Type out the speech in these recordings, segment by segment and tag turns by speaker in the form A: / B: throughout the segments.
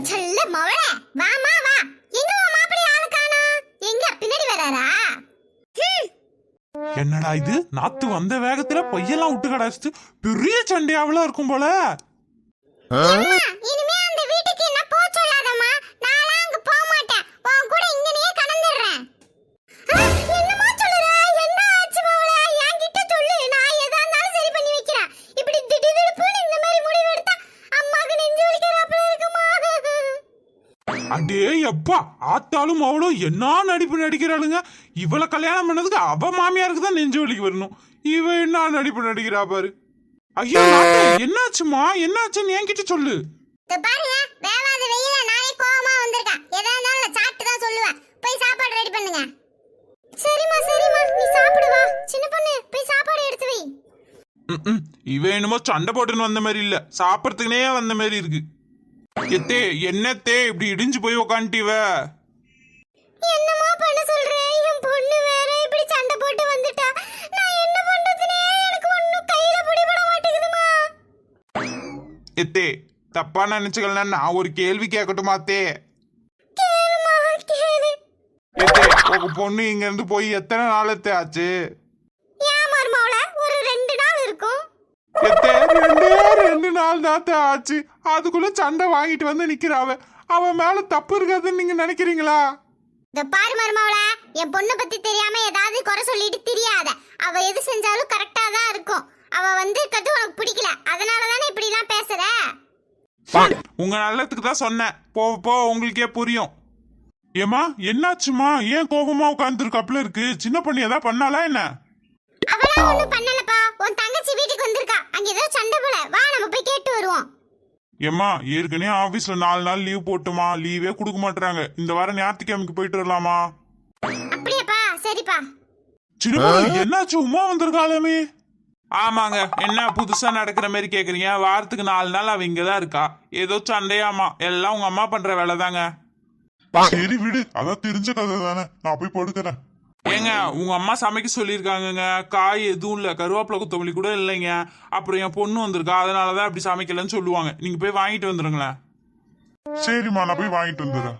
A: என் செல்ல மவளே வாமா வா. எங்க உன் மாப்பிள்ளை ஆளு எங்க? பின்னாடி வராரா?
B: என்னடா இது? நாத்து வந்த வேகத்துல பையெல்லாம் விட்டு கடாச்சிட்டு பெரிய சண்டையாவெல்லாம் இருக்கும் போல. எப்பா ஆத்தாலும் அவளும் என்ன நடிப்பு நடிக்கிறாளுங்க? இவள கல்யாணம் பண்ணதுக்கு அவ மாமியாருக்கு தான் நெஞ்சு வலிக்கு வரணும். இவ என்ன நடிப்பு நடிக்கிறா பாரு. ஐயோ என்னாச்சுமா என்னாச்சுன்னு என்கிட்ட சொல்லு.
A: சரிம்மா சரிம்மா. நீ சாப்பிடு வா. சின்ன பொண்ணு போய் சாப்பாடு எடுத்து வை.
B: இவ என்னமோ சண்டை போட்டுன்னு வந்த மாதிரி இல்ல. சாப்பிடறதுக்குனே வந்த மாதிரி இருக்கு. எத்தே என்னத்தே இப்படி இடிஞ்சு போய் உக்காந்துட்டீவ?
A: என்னம்மா பண்ண சொல்ற? என் பொண்ணு வேற இப்படி சண்டை போட்டு வந்துட்டா. நான் என்ன பண்றதுனே எனக்கு ஒண்ணும் கையில பிடிபட மாட்டேங்குதுமா.
B: எத்தே தப்பா நினைச்சுக்கலன்னா நான் ஒரு கேள்வி கேட்கட்டுமா அத்தே?
A: கேளுமா கேளு.
B: எத்தே உங்க பொண்ணு இங்க இருந்து போய் எத்தனை நாள் எத்தே ஆச்சு
A: ஏன் மருமவள ஒரு ரெண்டு நாள் இருக்கும்
B: எத்தே ரெண்டே ரெண்டு நாள் தான் ஆச்சு. அதுக்குள்ள சண்டை வாங்கிட்டு வந்து நிக்கிறாவ. அவ மேல தப்பு இருக்காதுன்னு நீங்க நினைக்கிறீங்களா?
A: இந்த பாரு மருமவள என் பொண்ணை பத்தி தெரியாம ஏதாவது குறை சொல்லிட்டு தெரியாத. அவ எது செஞ்சாலும் கரெக்டா தான் இருக்கும். அவ வந்து கத்து உனக்கு பிடிக்கல. அதனால தானே இப்படி எல்லாம் பேசுற
B: உங்க நல்லதுக்கு தான் சொன்னேன். போ போ உங்களுக்கே புரியும். ஏமா என்னாச்சுமா ஏன் கோபமா உட்காந்துருக்காப்புல இருக்கு? சின்ன பொண்ணு ஏதாவது பண்ணாலா என்ன?
A: அவளா ஒண்ணும் பண்ணலப்பா. உன் தங்கச்சி வீட்டுக்கு வந்திருக்கா. அங்க ஏதோ சண்டை போல. வா நம்ம போய் கேட்டு வருவோம்.
B: ஏம்மா ஏற்கனவே ஆபீஸ்ல நாலு நாள் லீவ் போட்டுமா? லீவே கொடுக்க மாட்டாங்க இந்த வாரம் ஞாயிற்றுக்கிழமைக்கு போயிட்டு வரலாமா?
A: அப்படியாப்பா சரிப்பா.
B: சின்ன என்னாச்சு? உமா வந்திருக்காளாமே? ஆமாங்க என்ன புதுசா நடக்கிற மாதிரி கேக்குறீங்க? வாரத்துக்கு நாலு நாள் அவ இங்கதான் இருக்கா. ஏதோ சண்டையாமா? எல்லாம் உங்க அம்மா பண்ற வேலை தாங்க
C: சரி விடு அதான் தெரிஞ்ச கதை தானே நான் போய் படுக்கிறேன்.
B: ஏங்க உங்க அம்மா சமைக்க சொல்லியிருக்காங்கங்க. காய் எதுவும் இல்ல. கருவேப்பிலை கொத்தமல்லி கூட இல்லைங்க. அப்புறம் என் பொண்ணு வந்திருக்கா. அதனாலதான் அப்படி சமைக்கலன்னு சொல்லுவாங்க. நீங்க போய் வாங்கிட்டு வந்துருங்களேன்.
C: சரிம்மா நான் போய் வாங்கிட்டு வந்துடுறேன்.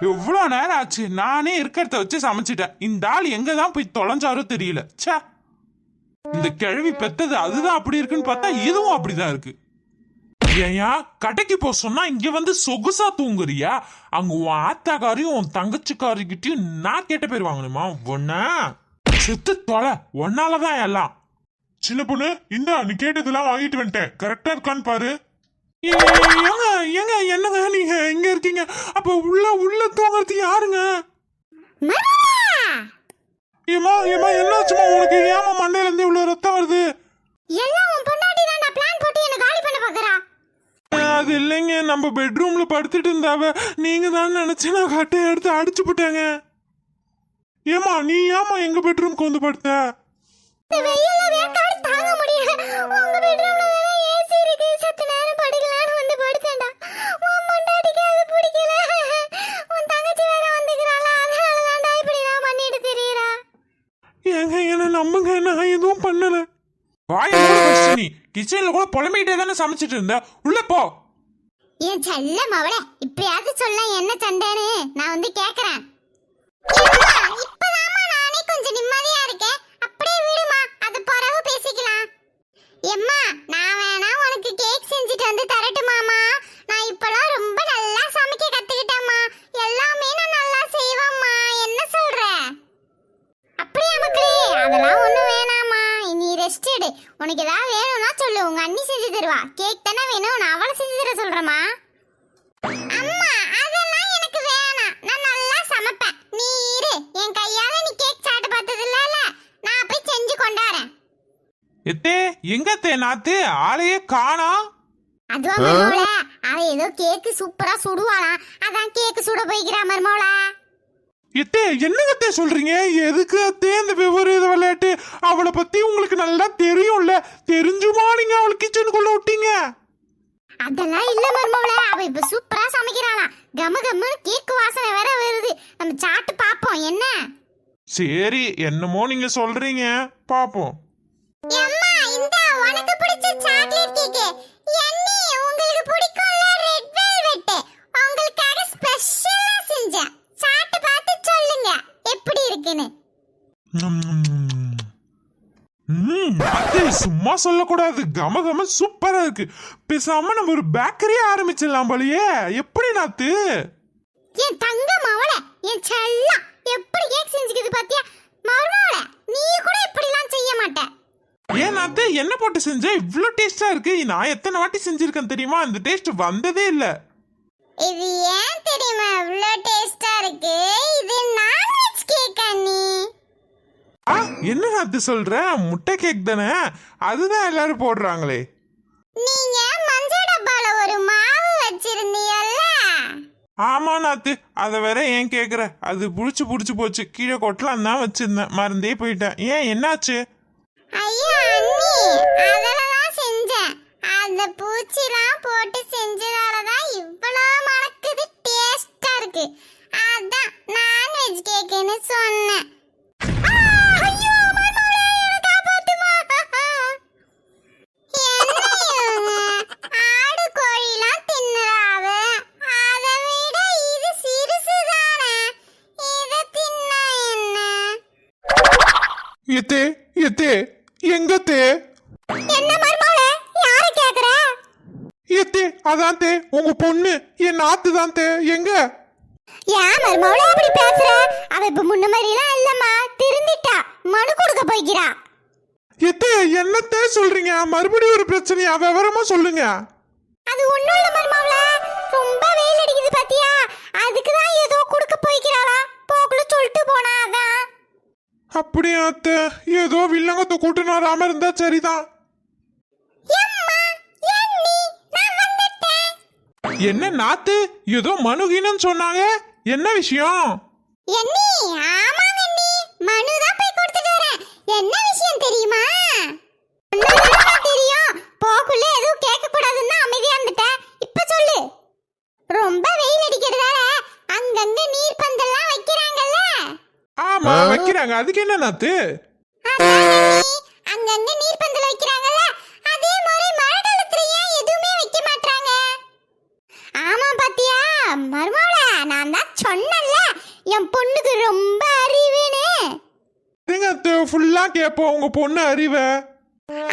B: எவ்வளோ நேரம் ஆச்சு? நானே இருக்கிறத வச்சு சமைச்சிட்டேன். இந்த ஆள் எங்க தான் போய் தொலைஞ்சாரோ தெரியல. ச்சே. இந்த கிழவி பெத்தது அதுதான் அப்படி இருக்குன்னு பார்த்தா இதுவும் அப்படிதான் இருக்கு. ஏயா கடைக்கு போ சொன்னா இங்க வந்து சொகுசா தூங்குறியா? அங்க உன் ஆத்தாக்காரையும் உன் தங்கச்சிக்காரிக்கிட்டையும் நான் கேட்ட பேர் வாங்கணுமா? ஒன்னா செத்து தொலை. ஒன்னாலதான் எல்லாம்.
C: சின்ன பொண்ணு இந்தா நீ கேட்டதெல்லாம் வாங்கிட்டு வந்துட்டேன். கரெக்டா இருக்கான்னு பாரு.
B: ஏ- ஏங்க ஏங்க என்னங்க நீங்க எங்க இருக்கீங்க? அப்ப உள்ள உள்ள தூங்குறது யாருங்க? ஏமா ஏமா என்னாச்சுமா உனக்கு? ஏமா மண்டையில இருந்து இவ்வளவு ரத்தம் வருது
A: எல்லாம் உன் பொண்டாட்டி தான்டா பிளான் போட்டு என்ன காலி பண்ண பாக்குறா
B: அது இல்லைங்க. நம்ம பெட்ரூம்ல படுத்துட்டு இருந்தாவ. நீங்க தான் நினைச்சு நான் கட்டை எடுத்து அடிச்சு போட்டேங்க. ஏமா நீ ஏமா எங்க பெட்ரூம்க்கு வந்து படுத்த? ஏங்க என்ன நம்புங்க. நான் எதுவும் பண்ணல. வாய கிச்சன்ல கூட புலம்பிட்டே தானே சமைச்சிட்டு இருந்த. உள்ள போ.
A: என் செல்ல மவளே இப்பயாவது சொல்ல என்ன சண்டைன்னு நான் வந்து கேக்குறேன். இப்பதாமா நானே கொஞ்சம் நிம்மதியா இருக்கேன். அப்படியே விடுமா அது பிறகு பேசிக்கலாம். எம்மா நான் வேணா உனக்கு கேக் செஞ்சுட்டு வந்து தரட்டுமாமா நான் இப்பெல்லாம் ரொம்ப நல்லா சமைக்க கத்துக்கிட்டேம்மா. எல்லாமே நான் நல்லா செய்வேம்மா. என்ன சொல்ற? அப்படியா மக்களே அதெல்லாம் ஒண்ணும் வேணாமா நீ ரெஸ்ட் எடு. உனக்கு ஏதாவது வேணும்னா சொல்லு. உங்க அண்ணி செஞ்சு தருவா. கேக் தானே வேணும். நான் அவளை செஞ்சு தர சொல்றேம்மா. அம்மா அதெல்லாம் எனக்கு வேணாம். நான் நல்லா சமைப்பேன். நீ இரு. என் கையால நீ கேக் சாப்பிட்டு பார்த்தது இல்லல நான் போய் செஞ்சு கொண்டாரேன்
B: எத்தே எங்க தே நாத்து? ஆளையே காணா.
A: அதுவா மருமோள அவ ஏதோ கேக்கு சூப்பரா சுடுவாளா அதான் கேக்கு சுட போய்க்கிறா மருமோள
B: எத்தே என்னங்கத்தே சொல்றீங்க? எதுக்கு அத்தே இந்த விவரீத விளையாட்டு? அவளை பத்தி உங்களுக்கு நல்லா தெரியும்ல. தெரிஞ்சுமா நீங்க அவளை கிச்சனுக்குள்ள விட்டீங்க?
A: அதெல்லாம் இல்ல மருமோள அவ இப்ப சூப்பரா சமைக்கிறாளாம் கம கம்முன்னு கேக்கு வாசனை வேற வருது. நம்ம சாப்பிட்டு பாப்போம் என்ன?
B: சரி என்னமோ நீங்க சொல்றீங்க. பாப்போம்
A: அம்மா இந்த உனக்கு பிடிச்ச சாக்லேட் கேக்கு எண்ணி உங்களுக்கு
B: ம், அது சும்மா சொல்லக்கூடாது. கம கம சூப்பரா இருக்கு. பேசாம நம்ம ஒரு பேக்கரியே ஆரம்பிச்சிடலாம் போலயே. எப்படி நாத்து?
A: என் தங்க மவள என் செல்லம் எப்படி கேக் செஞ்சுக்குது பாத்தியா? மருமவள நீ கூட இப்படிலாம் செய்ய மாட்ட.
B: ஏன் நாத்து என்ன போட்டு செஞ்ச? இவ்ளோ டேஸ்டா இருக்கு. நான் எத்தனை வாட்டி செஞ்சிருக்கேன் தெரியுமா? இந்த டேஸ்ட் வந்ததே இல்ல.
A: இது ஏன் தெரியுமா? இவ்ளோ டேஸ்டா இருக்கு. இது நான்வெஜ் கேக் அண்ணி.
B: என்ன நாத்து சொல்ற? முட்டை கேக் தானே? அதுதான் எல்லாரும் போடுறாங்களே.
A: நீங்க மஞ்சள் டப்பால ஒரு மாவு வச்சிருந்தீங்கல்ல?
B: ஆமா நாத்து. அதை வேற ஏன் கேக்குற? அது புடிச்சு புடிச்சு போச்சு. கீழே கொட்டலாம் தான் வச்சிருந்தேன். மறந்தே போயிட்டேன். ஏன் என்னாச்சு?
A: ஐயா அண்ணி. அதுல தான் செஞ்சேன்.
B: எத்தே எத்தே எங்கத்தே?
A: என்ன மருமகளே யார கேக்குற?
B: எத்தே அதான் தே உங்க பொண்ணு என் நாத்து தான் தே எங்க?
A: ஏன் அப்படி பேசுற? அவ இப்ப முன்ன மாதிரிலாம் இல்லம்மா திருந்திட்டா மனு கொடுக்க போய்க்கிறா.
B: எத்தே என்னத்தே சொல்றீங்க? மறுபடியும் ஒரு பிரச்சனையா? விவரமா சொல்லுங்க.
A: அது ஒண்ணும் இல்ல மருமகளே ரொம்ப வெயில் அடிக்குது பாத்தியா? அதுக்கு தான் ஏதோ கொடுக்க போய்க்கிறாளா? போக்குல சொல்லிட்டு போனா அதான்.
B: அப்படியா அத்தை? ஏதோ வில்லங்கத்தை கூட்டுன்னு வராம இருந்தா சரிதான். என்ன நாத்து? ஏதோ மனுகினன்னு சொன்னாங்க. என்ன விஷயம்
A: எண்ணி ஆமாங்க அண்ணி மனு தான் போய் கொடுத்துட்டு வரேன் என்ன விஷயம் தெரியுமா ஒண்ணுதான் தெரியும் போக்குள்ள எதுவும் கேட்க கூடாதுன்னு அமைதியா இருந்துட்டேன் இப்ப சொல்லு ரொம்ப வெயில் அடிக்கிறதால அங்கங்க நீர் பந்தல்லாம் வைக்கிறாங்கல்ல
B: ஆமா. வைக்கிறாங்க. அதுக்கு என்ன நாத்து?
A: அங்கங்க நீர் பந்தல் வைக்கிறாங்கல்ல அதே மாதிரி மழை காலத்துல ஏன் எதுவுமே வைக்க மாட்டாங்க ஆமா பாத்தியா? மருமகள நான் தான் சொன்னேன்ல என் பொண்ணுக்கு ரொம்ப அறிவுன்னு.
B: எங்க ஃபுல்லா கேட்போம் உங்க பொண்ணு அறிவை.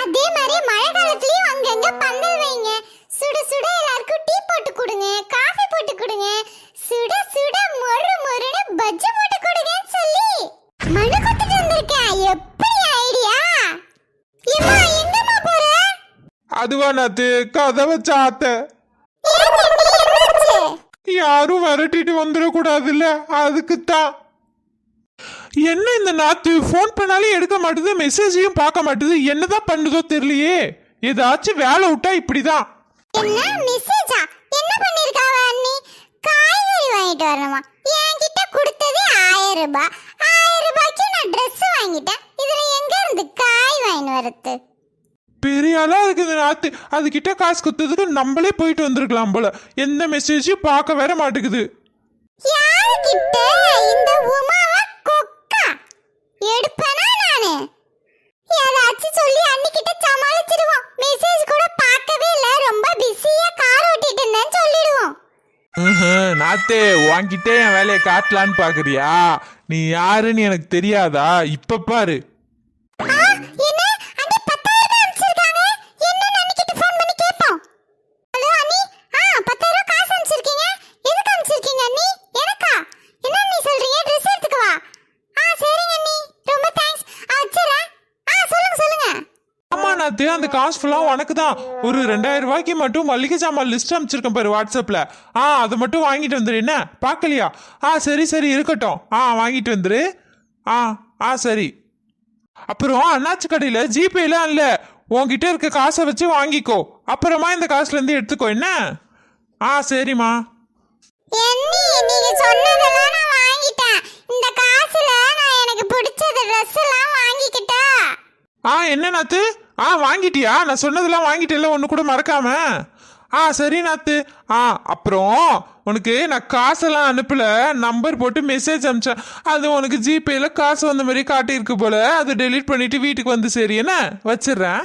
A: அதே மாதிரி மழை காலத்துலயும் அங்கங்க பந்தல் வைங்க. சுட சுட எல்லாருக்கும் டீ போட்டு கொடுங்க காஃபி போட்டு கொடுங்க. சுட சுட மொறு மொறுன்னு பஜ்ஜி போட்டு கொடுங்கன்னு சொல்லி மனு கொடுத்துட்டு வந்திருக்கேன் எப்படி ஐடியா? ஏம்மா எங்கம்மா போற?
B: அதுவா நாத்து கதை வச்ச ஆத்த
A: ஏன் தம்பி, என்னாச்சு?
B: யாரும் விரட்டிட்டு வந்துடக்கூடாதுல்ல? அதுக்கு தான் என்ன இந்த நாத்து? ஃபோன் பண்ணாலும் எடுக்க மாட்டுது மெசேஜையும் பார்க்க மாட்டுது. என்னதான் பண்ணுதோ தெரியலையே. ஏதாச்சும் வேலை விட்டா இப்படிதான்.
A: என்ன ரூபாய் ஆயிரம் ரூபாய்க்கு நான் Dress வாங்கிட்டேன். இதுல எங்க இருந்து காய் வாங்கிட்டு வரது?
B: பெரிய ஆளா இருக்கு இந்த நாத்து. அதுகிட்ட காசு குத்துறதுக்கு நம்மளே போயிட்டு வந்திருக்கலாம் போல. எந்த மெசேஜையும் பார்க்க வேற மாட்டேங்குது.
A: யாருக்கிட்ட இந்த உமாவா கொக்கா எடுப்பனா நானு? யாராச்சும் சொல்லி அன்னிக்கிட்ட சமாளிச்சிடுவோம். மெசேஜ் கூட பார்க்கவே இல்ல. ரொம்ப பிஸியா கார் ஓட்டிட்டு இருந்தேன்னு சொல்லிடுவோம்.
B: நாத்தே வாங்கிட்டே என் வேலையை காட்டலான்னு பாக்குறியா? நீ யாருன்னு எனக்கு தெரியாதா? இப்ப பாரு
A: ஆ, என்ன அண்ணி பத்தாயிரம் ரூபாய் அனுப்பிச்சிருக்காங்க என்னன்னு அன்னிக்கிட்ட ஃபோன் பண்ணி கேட்போம் ஹலோ அண்ணி ஆ பத்தாயிரம் ரூபாய் காசு அனுப்பிச்சிருக்கீங்க எதுக்கு அனுப்பிச்சிருக்கீங்க அண்ணி எனக்கா என்ன நீ சொல்றீங்க ட்ரெஸ் எடுத்துக்கவா ஆ சரிங்க அண்ணி ரொம்ப தேங்க்ஸ் ஆ வச்சிடுறேன் ஆ சொல்லுங்க சொல்லுங்க
B: நாத்து அந்த காசு ஃபுல்லா உனக்கு தான் ஒரு ரெண்டாயிரம் ரூபாய்க்கு மட்டும் மல்லிகை சாமான் லிஸ்ட் அனுப்பிச்சிருக்கேன் பாரு வாட்ஸ்அப்ல. ஆ அதை மட்டும் வாங்கிட்டு வந்துரு. என்ன? பார்க்கலையா? ஆ சரி சரி இருக்கட்டும். ஆ வாங்கிட்டு வந்துரு. ஆ ஆ சரி. அப்புறம் அண்ணாச்சி கடையில ஜிபேலாம் இல்ல. உன்கிட்ட இருக்க காசை வச்சு வாங்கிக்கோ. அப்புறமா இந்த காசுல இருந்து எடுத்துக்கோ. என்ன? ஆ சரிம்மா. ஆ என்ன நாத்து ஆ வாங்கிட்டியா? நான் சொன்னதெல்லாம் வாங்கிட்டேல்ல ஒன்று கூட மறக்காம. ஆ சரி நாத்து. ஆ அப்புறம் உனக்கு நான் காசெல்லாம் அனுப்பல. நம்பர் போட்டு மெசேஜ் அனுப்பிச்சேன் அது உனக்கு ஜிபேல காசு வந்த மாதிரி காட்டியிருக்கு போல. அதை டெலீட் பண்ணிட்டு வீட்டுக்கு வந்து சரி என்ன? வச்சிடுறேன்.